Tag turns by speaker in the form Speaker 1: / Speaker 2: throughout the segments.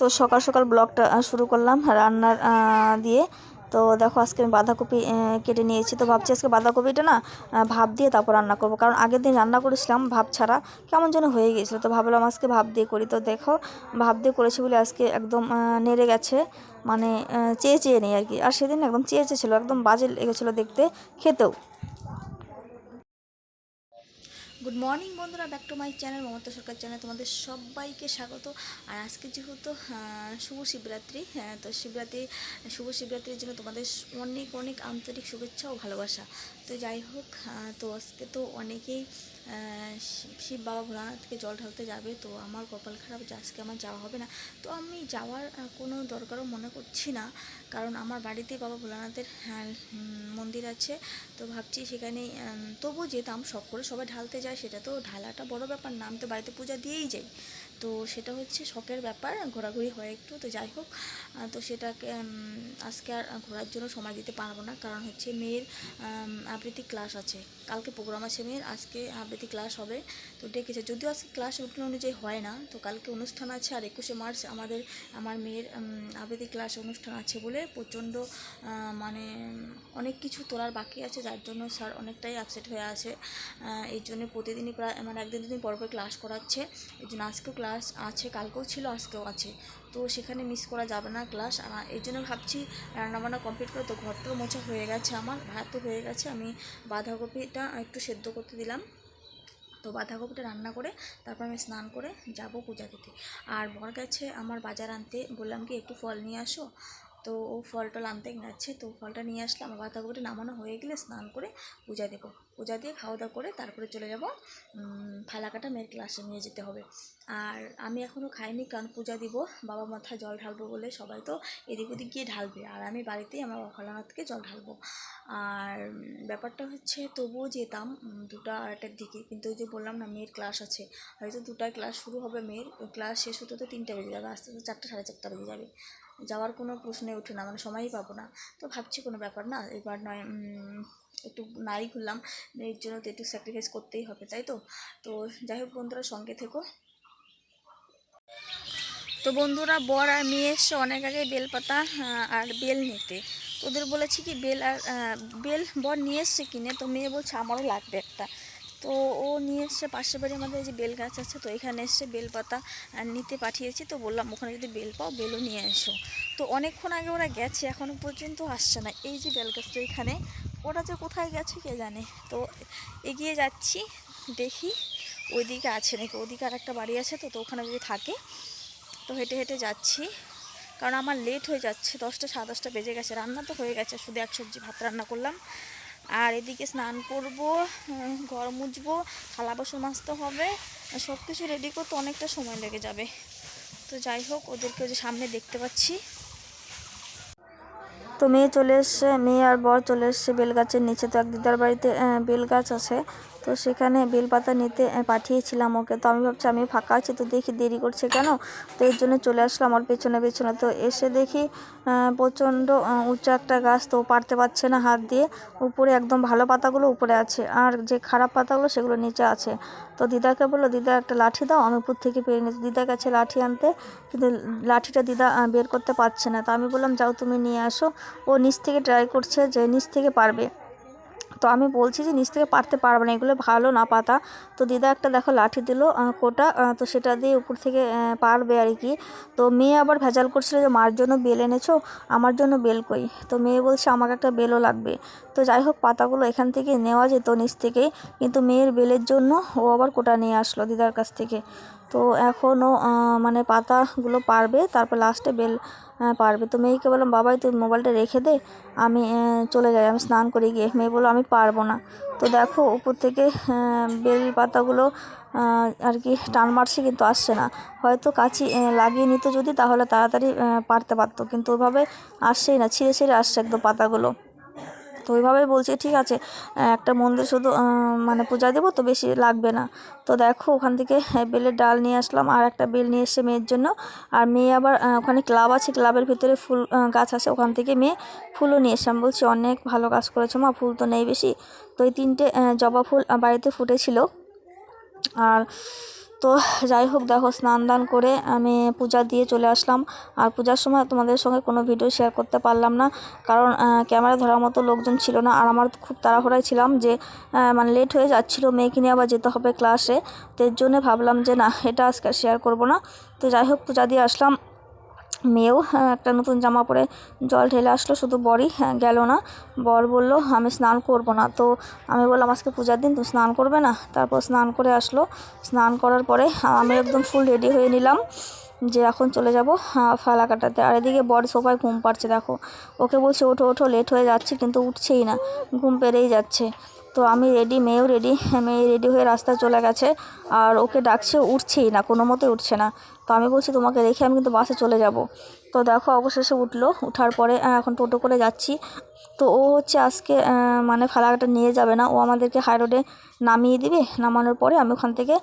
Speaker 1: তো সকাল সকাল ব্লগটা শুরু করলাম রান্নার দিয়ে। তো দেখো আজকে আমি বাঁধাকপি কেটে নিয়েছি। তো ভাবছি আজকে বাঁধাকপিটা না ভাব দিয়ে তারপর রান্না করব। কারণ আগের দিন রান্না করেছিলাম ভাব ছাড়া, কেমন যেন হয়ে গিয়েছিল তো ভাবলাম আজকে ভাব দিয়ে করি। তো দেখো ভাব দিয়ে করেছি বলে আজকে একদম নেড়ে গেছে। মানে চেয়ে চেয়ে নেই আর কি। আর সেদিন একদম চেয়ে চেয়ে ছিল, একদম বাজে লেগেছিলো দেখতে, খেতেও। গুড মর্নিং বন্ধুরা back to my channel Mamata Sarkar channel তোমাদের সবাইকে স্বাগত। আর আজকে যেহেতু শুভ শিবরাত্রি হ্যাঁ তো শিবরাত্রি, শুভ শিবরাত্রির জন্য তোমাদের অনেক অনেক আন্তরিক শুভেচ্ছা ও ভালোবাসা। তো যাই হোক তো আজকে তো অনেকেই শিব- বাবা ভোলানাথকে জল ঢালতে যাবে, তো আমার কপাল খারাপ যে আজকে আমার যাওয়া হবে না। তো আমি যাওয়ার কোনো দরকারও মনে করছি না। কারণ আমার বাড়িতেই বাবা ভোলানাথের হ্যাঁ, মন্দির আছে। তো ভাবছি সেখানে তবু যেতাম শখ করে সবাই ঢালতে যায় সেটা তো ঢালাটা বড় ব্যাপার না আমি তো বাড়িতে পূজা দিয়েই যাই। তো সেটা হচ্ছে শখের ব্যাপার ঘোরাঘুরি হয় একটু তো যাই হোক। তো সেটাকে আজকে আর ঘোরার জন্য সময় দিতে পারব না কারণ হচ্ছে মেয়ের আবৃত্তি ক্লাস আছে। কালকে প্রোগ্রাম আছে মেয়ের আজকে আবৃত্তি ক্লাস হবে তো ডেকেছে। যদিও আজকে ক্লাস রুটিন অনুযায়ী হয় না তো কালকে অনুষ্ঠান আছে আর একুশে মার্চ আমাদের আমার মেয়ের আবৃত্তি ক্লাস অনুষ্ঠান আছে বলে প্রচণ্ড মানে অনেক কিছু তোলার বাকি আছে, যার জন্য স্যার অনেকটাই আপসেট হয়ে আছে। এই জন্য প্রতিদিনই প্রায় মানে একদিন দুদিন পর পর ক্লাস করাচ্ছে। এই জন্য আজকেও ক্লাস আছে, কালকেও ছিল, আজকেও আছে। তো সেখানে মিস করা যাবে না ক্লাস এই জন্য ভাবছি রান্নাবান্না কমপ্লিট করে, তো ঘরটাও মোছা হয়ে গেছে আমার ভাতও হয়ে গেছে। আমি বাঁধাকপিটা একটু সেদ্ধ করতে দিলাম। তো বাঁধাকপিটা রান্না করে, তারপর আমি স্নান করে যাব পূজা দিতে। আর বর গেছে আমার বাজার আনতে, বললাম কি একটু ফল নিয়ে আসো? তো ও ফলটা আনতে গেছে, তো ফলটা নিয়ে আসলে আমার বাঁধাকপিটা নামানো হয়ে গেলে স্নান করে পূজা দেবো। পূজা দিয়ে খাওয়া দাওয়া করে তারপরে চলে যাব ফালাকাটা মেয়ের ক্লাসে নিয়ে যেতে হবে। আর আমি এখনও খাইনি কারণ পূজা দিব, বাবা মাথায় জল ঢালবো বলে সবাই তো এদিক ওদিক গিয়ে ঢালবে। আর আমি বাড়িতেই আমার বাবা ভোলানাথকে জল ঢালবো। আর ব্যাপারটা হচ্ছে তবুও যেতাম দুটা আড়াইটার দিকে। কিন্তু ওই যে বললাম না, মেয়ের ক্লাস আছে। হয়তো দুটায় ক্লাস শুরু হবে মেয়ের ক্লাস শেষ হতে তো তিনটা বেজে যাবে, আস্তে আস্তে চারটা, সাড়ে চারটা বেজে যাবে। যাওয়ার কোনো প্রশ্নে ওঠে না মানে সময়ই পাবো না। তো ভাবছি কোনো ব্যাপার না, এবার নয় একটু নাই ঘুরলাম মেয়ের জন্য তো একটু স্যাক্রিফাইস করতেই হবে, তাই তো? তো যাই হোক বন্ধুরা, সঙ্গে থেকো। তো বন্ধুরা, বর আর মেয়ে এসছে অনেক আগে বেলপাতা আর বেল নিতে। ওদের বলেছি কি, বেল আর বেল বর নিয়ে এসছে কিনে, তো মেয়ে বলছে আমারও লাগবে একটা। তো ও নিয়ে এসছে, পাশের বাড়ি আমাদের যে বেল গাছ আছে তো এখানে এসছে বেল পাতা নিতে পাঠিয়েছি। তো বললাম, ওখানে যদি বেল পাও, বেলও নিয়ে এসো। তো অনেকক্ষণ আগে ওরা গেছে, এখনও পর্যন্ত আসছে না। এই যে বেল গাছটা এখানে, ওরা যে কোথায় গেছে কে জানে? তো এগিয়ে যাচ্ছি, দেখি ওইদিকে আছে নাকি ওইদিকে আর একটা বাড়ি আছে তো তো ওখানে যদি থাকে, তো হেঁটে হেঁটে যাচ্ছি। কারণ আমার লেট হয়ে যাচ্ছে, দশটা সাড়ে দশটা বেজে গেছে, রান্না তো হয়ে গেছে, শুধু এক সবজি ভাত রান্না করলাম। আর এদিকে স্নান করব ঘর মুছবো, থালা বাসন মাজতে হবে সব কিছু রেডি করতে অনেকটা সময় লেগে যাবে। তো যাই হোক, ওদেরকে যে সামনে দেখতে পাচ্ছি। তো মেয়ে চলে এসছে, মেয়ে আর বর চলে এসছে বেলগাছের নিচে। তো এক দিদার বাড়িতে বেলগাছ আছে। তো সেখানে বেলপাতা নিতে পাঠিয়েছিলাম ওকে। তো আমি ভাবছি আমি ফাঁকা আছি, তো দেখি দেরি করছে কেন? তো এর জন্য চলে আসলাম আমার পেছনে পেছনে। তো এসে দেখি প্রচণ্ড উঁচু একটা গাছ, তো পারতে পারছে না হাত দিয়ে। উপরে একদম ভালো পাতাগুলো উপরে আছে, আর যে খারাপ পাতাগুলো সেগুলো নিচে আছে। তো দিদাকে বলল, দিদা, একটা লাঠি দাও, আমি উপর থেকে পেরে নিতে দিদা গেছে লাঠি আনতে, কিন্তু লাঠিটা দিদা বের করতে পারছে না। তো আমি বললাম, যাও তুমি নিয়ে আসো। ও নিচ থেকে ট্রাই করছে যে নিচ থেকে পারবে। তো আমি বলছি যে নিচ থেকে পারতে পারবে না, এগুলো ভালো না পাতা। তো দিদা একটা দেখো লাঠি দিল কোটা তো সেটা দিয়ে উপর থেকে পারবে আর কি। তো মেয়ে আবার ভেজাল করছিল যে, মার জন্য বেল এনেছো? আমার জন্য বেল কই? তো মেয়ে বলছে, আমাকে একটা বেলও লাগবে। তো যাই হোক, পাতাগুলো এখান থেকে নেওয়া যেত নিচ থেকেই কিন্তু মেয়ের বেলের জন্য ও আবার কোটা নিয়ে আসলো দিদার কাছ থেকে। তো এখনও মানে পাতাগুলো পারবে, তারপর লাস্টে বেল পারবে। তো মেয়েকে বললাম, বাবাই, তুই মোবাইলটা রেখে দে, আমি চলে যাই, আমি স্নান করে গিয়ে। মেয়ে বলল, আমি পারব না। তো দেখো, উপর থেকে বেল পাতাগুলো আর কি টান মারছে, কিন্তু আসছে না। হয়তো কাছি লাগিয়ে নিত যদি, তাহলে তাড়াতাড়ি পারতে পারতো, কিন্তু ওইভাবে আসছেই না, ছিঁড়ে ছিঁড়ে আসছে একদম পাতাগুলো। তো ওইভাবেই বলছে, ঠিক আছে একটা মন্দির শুধু মানে পূজা দেবো তো বেশি লাগবে না। তো দেখো, ওখান থেকে বেলের ডাল নিয়ে আসলাম, আর একটা বেল নিয়ে এসছে মেয়ের জন্য। আর মেয়ে আবার ওখানে ক্লাব আছে, ক্লাবের ভিতরে ফুল গাছ আছে, ওখান থেকে মেয়ে ফুলও নিয়ে এসে আমি বলছি, অনেক ভালো কাজ করেছ মা, ফুল তো নেই বেশি। তো এই তিনটে জবা ফুল বাড়িতে ফুটেছিল। আর তো যাই হোক, দেখো, স্নান দান করে আমি পূজা দিয়ে চলে আসলাম। আর পূজার সময় তোমাদের সঙ্গে কোনো ভিডিও শেয়ার করতে পারলাম না। কারণ ক্যামেরা ধরার মতো লোকজন ছিল না। আর আমার খুব তাড়াহুড়ায় ছিলাম যে মানে লেট হয়ে যাচ্ছিল, মেয়েকে নিয়ে আবার যেতে হবে ক্লাসে তো এর জন্য ভাবলাম যে, না, এটা আজকে শেয়ার করব না। তো যাই হোক, পূজা দিয়ে আসলাম। মেয়েও হ্যাঁ, একটা নতুন জামা পরে জল ঢেলে আসলো শুধু বরই হ্যাঁ, গেল না। বর বলল আমি স্নান করব না। তো আমি বললাম আজকে পূজার দিন তো স্নান করবে না? তারপর স্নান করে আসলো। স্নান করার পরে আমি একদম ফুল রেডি হয়ে নিলাম যে এখন চলে যাব ফালা কাটাতে আর এদিকে বর সবাই ঘুম পাচ্ছে দেখো। ওকে বলছে ওঠো ওঠো লেট হয়ে যাচ্ছে কিন্তু উঠছেই না। ঘুম পেরেই যাচ্ছে। তো আমি রেডি মেয়েও রেডি মেয়ে রেডি হয়ে রাস্তায় চলে গেছে। আর ওকে ডাকছে উঠছেই না কোনো মতে উঠছে না। তো আমি বলছি, তোমাকে রেখে আমি কিন্তু বাসে চলে যাব। তো দেখো, অবশেষে উঠল। উঠার পরে এখন টোটো করে যাচ্ছি। তো ও হচ্ছে আজকে মানে ফালাকাটা নিয়ে যাবে না। ও আমাদেরকে হাই রোডে নামিয়ে দিবে। নামানোর পরে আমি ওখান থেকে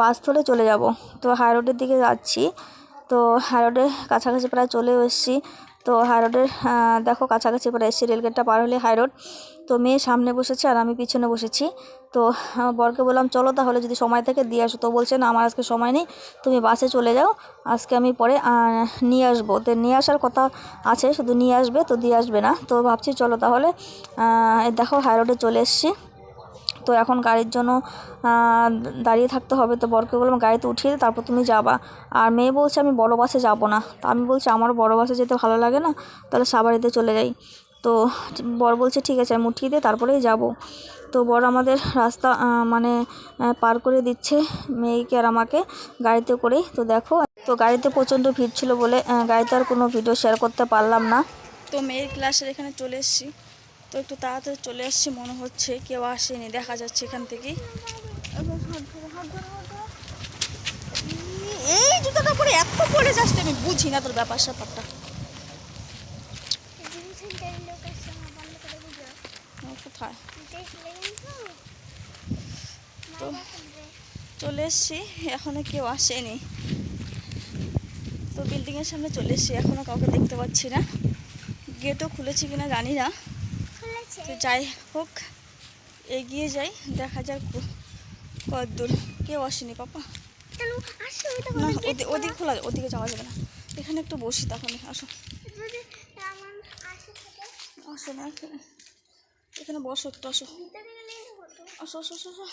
Speaker 1: বাস ধরে চলে যাব। তো হাই রোডের দিকে যাচ্ছি। তো হাই রোডে কাছাকাছি প্রায় চলে এসেছি। তো হাই রোডের দেখো, কাছাকাছি প্রায় এসেছি। রেলগেটটা পার হলে হাই রোড তো মেয়ে সামনে বসেছে আর আমি পিছনে বসেছি। তো বরকে বললাম চলো তাহলে যদি সময় থাকে দিয়ে আসো। তো বলছে না আমার আজকে সময় নেই তুমি বাসে চলে যাও আজকে আমি পরে নিয়ে আসব। তো নিয়ে আসার কথা আছে শুধু নিয়ে আসবে তো দিয়ে আসবে না। তো ভাবছি চলো তাহলে দেখো হাই রোডে চলে এসেছি। তো এখন গাড়ির জন্য দাঁড়িয়ে থাকতে হবে। তো বরকে বললাম গাড়িতে উঠিয়ে দে, তারপর তুমি যাবা। আর মেয়ে বলছে আমি বড় বাসে যাব না। তো আমি বলছি আমারও বড় বাসে যেতে ভালো লাগে না তাহলে সাবারিতে চলে যাই। তো বর বলছে ঠিক আছে আমি উঠিয়ে দিয়ে তারপরেই যাব। তো বর আমাদের রাস্তা মানে পার করে দিচ্ছে মেয়েকে আর আমাকে গাড়িতে করেই। তো দেখো তো গাড়িতে প্রচণ্ড ভিড় ছিল বলে গাড়িতে আর কোনো ভিডিও শেয়ার করতে পারলাম না। তো মেয়ের ক্লাসের এখানে চলে এসেছি। তো একটু তাড়াতাড়ি চলে আসছি মনে হচ্ছে কেউ আসেনি দেখা যাচ্ছে এখান থেকেই। এই জুতোটা পরে এত পরে যাচ্ছে আমি বুঝি না তোর ব্যাপার স্যাপারটা। ও, কোথায়? তো চলে এসছি। এখনও কেউ আসেনি। তো বিল্ডিংয়ের সামনে চলে এসছি। এখনও কাউকে দেখতে পাচ্ছি না। গেটও খুলেছি কিনা জানি না। তো যাই হোক এগিয়ে যাই। দেখা যাক কো- কতদূর। কেউ আসেনি পাপা। না ওদিকে খোলা ওদিকে যাওয়া যাবে না। এখানে একটু বসি তখন আসো।
Speaker 2: আসে
Speaker 1: আসো না। এখানে বসো একটু আসো। আসো আসো আসো আসো।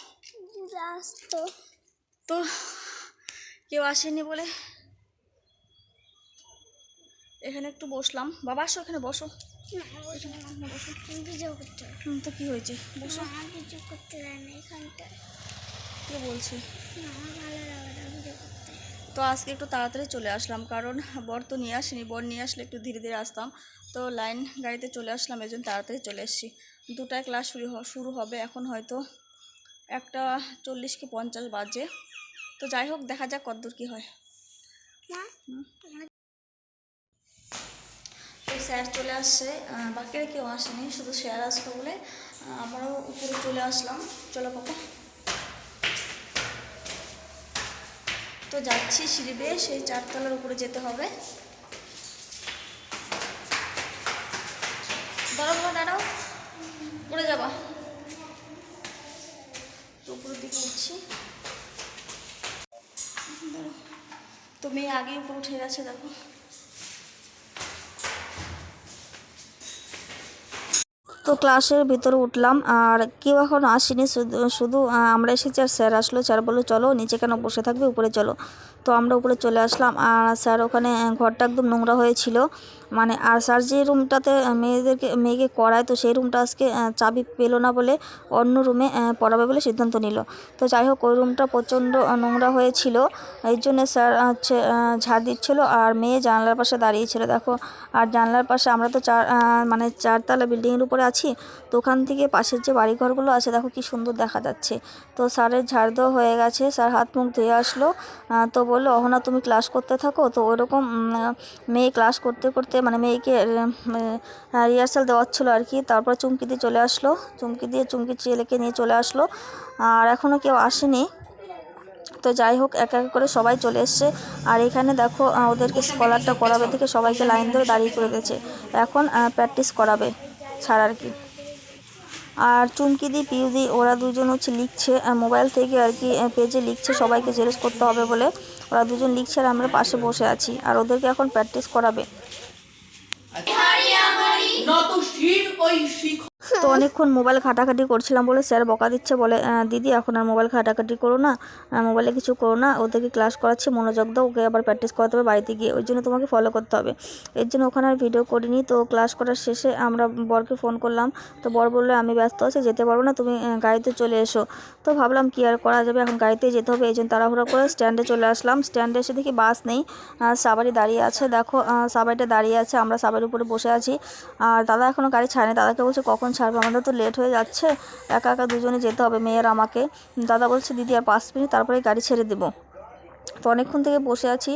Speaker 1: তো কেউ আসেনি বলে এখানে একটু বসলাম। বাবা আসো এখানে বসো। হুম, তো কি হয়েছে? বসো।
Speaker 2: ভিডিও করতে দেয় না এখানটা।
Speaker 1: কে বলছে?
Speaker 2: না ভালো লাগে না
Speaker 1: তো আজকে একটু তাড়াতাড়ি চলে আসলাম কারণ বর তো নিয়ে আসিনি। বর নিয়ে আসলে একটু ধীরে ধীরে আসতাম। তো লাইন গাড়িতে চলে আসলাম এই জন্য তাড়াতাড়ি চলে এসেছি। দুটায় ক্লাস শুরু শুরু হবে এখন হয়তো একটা চল্লিশ কি পঞ্চাশ বাজে। তো যাই হোক দেখা যাক কতদূর কী হয়। তো স্যার চলে আসছে বাকিরা কেউ আসেনি শুধু স্যার আসলো বলে আমরাও উপরে চলে আসলাম। চলো পাপা। তো যাচ্ছি সিঁড়ি বেয়ে সেই চারতলার উপরে যেতে হবে। দাঁড়াও দাঁড়াও। উপরে যাবা। উপরের দিকে উঠছি। তো মেয়ে আগে উপরে উঠে গেছে, দেখো। তো ক্লাসের ভিতরে উঠলাম আর কেউ এখন আসেনি, শুধু শুধু আমরা এসেছি আর স্যার আসলো। স্যার বলল, চলো, নিচে কেন বসে থাকবে? উপরে চলো। তো আমরা উপরে চলে আসলাম আর স্যার ওখানে ঘরটা একদম নোংরা হয়েছিল। মানে আর স্যার যে রুমটাতে মেয়েদেরকে মেয়েকে করায় তো সেই রুমটা আজকে চাবি পেল না বলে অন্য রুমে পড়াবে বলে সিদ্ধান্ত নিল। তো যাই হোক ওই রুমটা প্রচণ্ড নোংরা হয়েছিল। এই জন্য স্যার হচ্ছে ঝাড় দিচ্ছিল আর মেয়ে জানলার পাশে দাঁড়িয়েছিল। দেখো আর জানলার পাশে আমরা তো চার মানে চারতলা বিল্ডিংয়ের উপরে আছি তো ওখান থেকে পাশের যে বাড়িঘরগুলো আছে দেখো কি সুন্দর দেখা যাচ্ছে। তো স্যারের ঝাড় দেওয়া হয়ে গেছে স্যার হাত মুখ ধুয়ে আসলো তো বলল অহনা তুমি ক্লাস করতে থাকো। তো ওইরকম উম, মেয়ে ক্লাস করতে করতে মানে মেয়েকে রিহার্সাল দেওয়াচ্ছিলো আর কি। তারপর চুমকি দিয়ে চলে আসলো। চুমকি দিয়ে চুমকি ছেলেকে নিয়ে চলে আসলো। আর এখনও কেউ আসেনি। তো যাই হোক, এক এক করে সবাই চলে এসছে। আর এখানে দেখো ওদেরকে স্কলারটা করাবে থেকে সবাইকে লাইন ধরে দাঁড়িয়ে করে দিয়েছে। এখন প্র্যাকটিস করাবে ছাড় আর কি। আর চুমকিদি পিউদি ওরা দুজন হচ্ছে লিখছে মোবাইল থেকে আর কি পেজে লিখছে সবাইকে জেরক্স করতে হবে বলে। ওরা দুজন লিখছে আর আমরা পাশে বসে আছি। আর ওদেরকে এখন প্র্যাকটিস করাবে।
Speaker 3: নত শির ওই শিখ
Speaker 1: তো অনেকক্ষণ মোবাইল ঘাটাঘাটি করছিলাম বলে স্যার বকা দিচ্ছে বলে দিদি এখন আর মোবাইল ঘাটাঘাটি করো না মোবাইলে কিছু করো না, ওদেরকে ক্লাস করাচ্ছি, মনোযোগ দাও, ওকে আবার প্র্যাকটিস করাতে হবে বাড়িতে গিয়ে, ওই জন্য তোমাকে ফলো করতে হবে। এর জন্য ওখানে আর ভিডিও করিনি, তো ক্লাস করার শেষে আমরা বরকে ফোন করলাম, তো বর বলল, আমি ব্যস্ত আছি, যেতে পারব না, তুমি গাড়িতে চলে এসো। তো ভাবলাম কি আর করা যাবে, এখন গাড়িতেই যেতে হবে, এই জন্য তাড়াহুড়ো করে স্ট্যান্ডে চলে আসলাম স্ট্যান্ডে এসে দেখি বাস নেই সাবারি দাঁড়িয়ে আছে, দেখো সাবারিটা দাঁড়িয়ে আছে, আমরা সাবারির উপরে বসে আছি, আর দাদা এখনও গাড়ি ছাড়েনি, দাদাকে বলছে কখন ছাড়বে আমাদের তো লেট হয়ে যাচ্ছে। একা একা দুজনে যেতে হবে মেয়ের আমাকে। দাদা বলছে দিদি আর পাঁচ মিনিট তারপরে গাড়ি ছেড়ে দেবো। তো অনেকক্ষণ থেকে বসে আছি।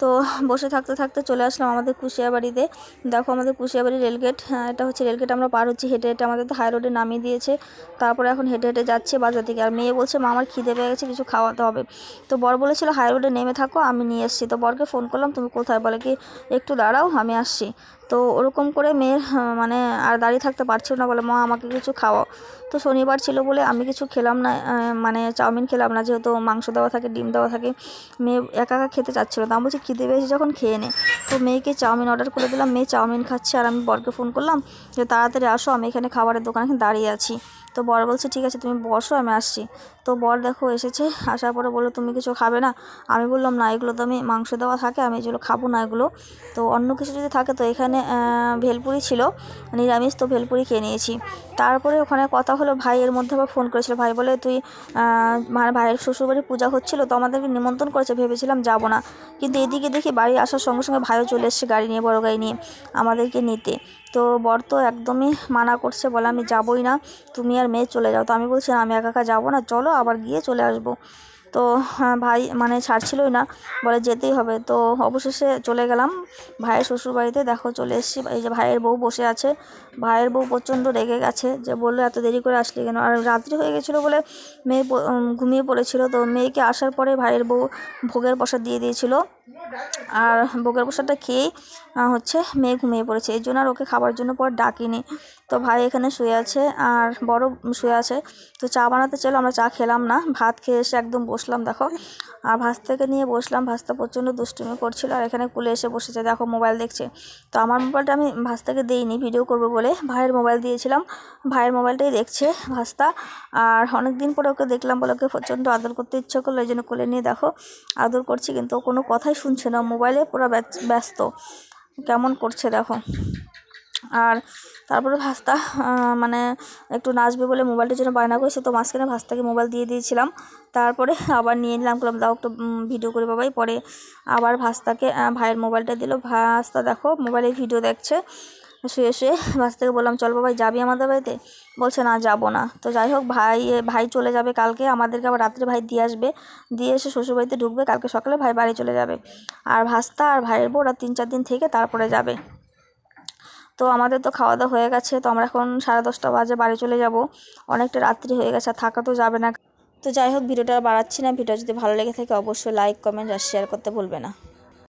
Speaker 1: তো বসে থাকতে থাকতে চলে আসলাম আমাদের কুশিয়াবাড়িতে। দেখো আমাদের কুশিয়াবাড়ি রেলগেট হ্যাঁ, এটা হচ্ছে রেলগেট আমরা পার হচ্ছি হেঁটে হেঁটে। আমাদের হাই রোডে নামিয়ে দিয়েছে। তারপরে এখন হেঁটে হেঁটে যাচ্ছে বাজার থেকে আর মেয়ে বলছে মা আমার খিদে পেয়ে গেছে কিছু খাওয়াতে হবে। তো বর বলেছিল হাই রোডে নেমে থাকো আমি নিয়ে এসেছি। তো বরকে ফোন করলাম তুমি কোথায়? বলে কি একটু দাঁড়াও আমি আসছি। তো ওরকম করে মেয়ের মানে আর দাঁড়িয়ে থাকতে পারছিল না বলে, মা, আমাকে কিছু খাওয়াও। তো শনিবার ছিল বলে আমি কিছু খেলাম না মানে চাউমিন খেলাম না, যেহেতু মাংস দেওয়া থাকে, ডিম দেওয়া থাকে, মেয়ে একা একা খেতে চাচ্ছিলো তো আমি বলছি, খিদে পেয়েছি যখন খেয়ে নে। তো মেয়েকে চাউমিন অর্ডার করে দিলাম, মেয়ে চাউমিন খাচ্ছে আর আমি বরকে ফোন করলাম, যে তাড়াতাড়ি আসো, আমি এখানে খাবারের দোকানে দাঁড়িয়ে আছি। তো বর বলছে, ঠিক আছে, তুমি বসো, আমি আসছি। তো বর দেখো এসেছে, আসার পরে বলল, তুমি কিছু খাবে না? আমি বললাম, না, এগুলো তো আমি মাংস দেওয়া থাকে, আমি এগুলো খাব না এগুলো। তো অন্য কিছু যদি থাকে, তো এখানে ভেলপুরি ছিল, নিরামিষ, তো ভেলপুরি খেয়ে নিয়েছি। তারপরে ওখানে কথা হলো ভাইয়ের মধ্যে আবার ফোন করেছিল, ভাই বলে তুই মানে ভাইয়ের শ্বশুরবাড়ি পূজা হচ্ছিল, তো আমাদেরকে নিমন্ত্রণ করেছে, ভেবেছিলাম যাব না। কিন্তু এদিকে দেখি বাড়ি আসার সঙ্গে সঙ্গে ভাইও চলে এসছে গাড়ি নিয়ে, বড় গাড়ি নিয়ে, আমাদেরকে নিতে। তো বর তো একদমই মানা করছে বলে আমি যাবই না তুমি আর মেয়ে চলে যাও। তো আমি বলছি আমি একা একা যাব না চলো আবার গিয়ে চলে আসব। তো হ্যাঁ, ভাই মানে ছাড়ছিলই না বলে যেতেই হবে। তো অবশেষে চলে গেলাম ভাইয়ের শ্বশুরবাড়িতে দেখো চলে এসেছি। এই যে ভাইয়ের বউ বসে আছে ভাইয়ের বউ প্রচণ্ড রেগে গেছে যে বলল এত দেরি করে আসলি কেন? আর রাত্রি হয়ে গেছিল বলে মেয়ে ঘুমিয়ে পড়েছিল। তো মেয়েকে আসার পরে ভাইয়ের বউ ভোগের প্রসাদ দিয়ে দিয়েছিল। আর ভোগের প্রসাদটা খেয়েই হচ্ছে মেয়ে ঘুমিয়ে পড়েছে। এই জন্য আর ওকে খাবার জন্য পর ডাকিনি। তো ভাই এখানে শুয়ে আছে আর বড় শুয়ে আছে। তো চা বানাতে চাইলো, আমরা চা খেলাম না। ভাত খেয়ে এসে একদম বসলাম, দেখো। আর ভাস্তাকে নিয়ে বসলাম ভাস্তা প্রচণ্ড দুষ্টুমি করছিল। আর এখানে কুলে এসে বসেছে, দেখো মোবাইল দেখছে। তো আমার মোবাইলটা আমি ভাস্তাকে দিইনি, ভিডিও করব বলে ভাইয়ের মোবাইল দিয়েছিলাম। ভাইয়ের মোবাইলটাই দেখছে ভাস্তা আর অনেক দিন পরে ওকে দেখলাম বলে ওকে প্রচণ্ড আদর করতে ইচ্ছে করল, এই জন্য কোলে নিয়ে দেখো, আদর করছি, কিন্তু কোনো কথাই শুনছে না, মোবাইলে পুরো ব্যস্ত কেমন করছে দেখো। আর তারপরে ভাস্তা মানে একটু নাচবে বলে মোবাইলটার জন্য বায়না করেছে, তো মাঝখানে ভাস্তাকে মোবাইল দিয়ে দিয়েছিলাম। তারপরে আবার নিয়ে নিলাম করলাম দাও একটু ভিডিও করে বাবাই। পরে আবার ভাস্তাকে ভাইয়ের মোবাইলটা দিল। ভাস্তা দেখো, মোবাইলে ভিডিও দেখছে। শুয়ে শুয়ে বাস থেকে বললাম, চল বাবাই, যাবি আমাদের বাড়িতে? বলছে, না, যাব না। তো যাই হোক, ভাই ভাই চলে যাবে কালকে। আমাদেরকে আবার রাত্রে ভাই দিয়ে আসবে। দিয়ে এসে শ্বশুরবাড়িতে ঢুকবে। কালকে সকালে ভাই বাড়ি চলে যাবে। আর ভাস্তা আর ভাইয়ের বউ ওরা তিন, চার দিন থেকে তারপরে যাবে। তো আমাদের তো খাওয়া দাওয়া হয়ে গেছে। তো আমরা এখন সাড়ে দশটা বাজে বাড়ি চলে যাব। অনেকটা রাত্রি হয়ে গেছে, আর থাকা তো যাবে না। তো যাই হোক, ভিডিওটা বাড়াচ্ছি না। ভিডিও যদি ভালো লেগে থাকে, অবশ্যই লাইক কমেন্ট আর শেয়ার করতে ভুলবে না।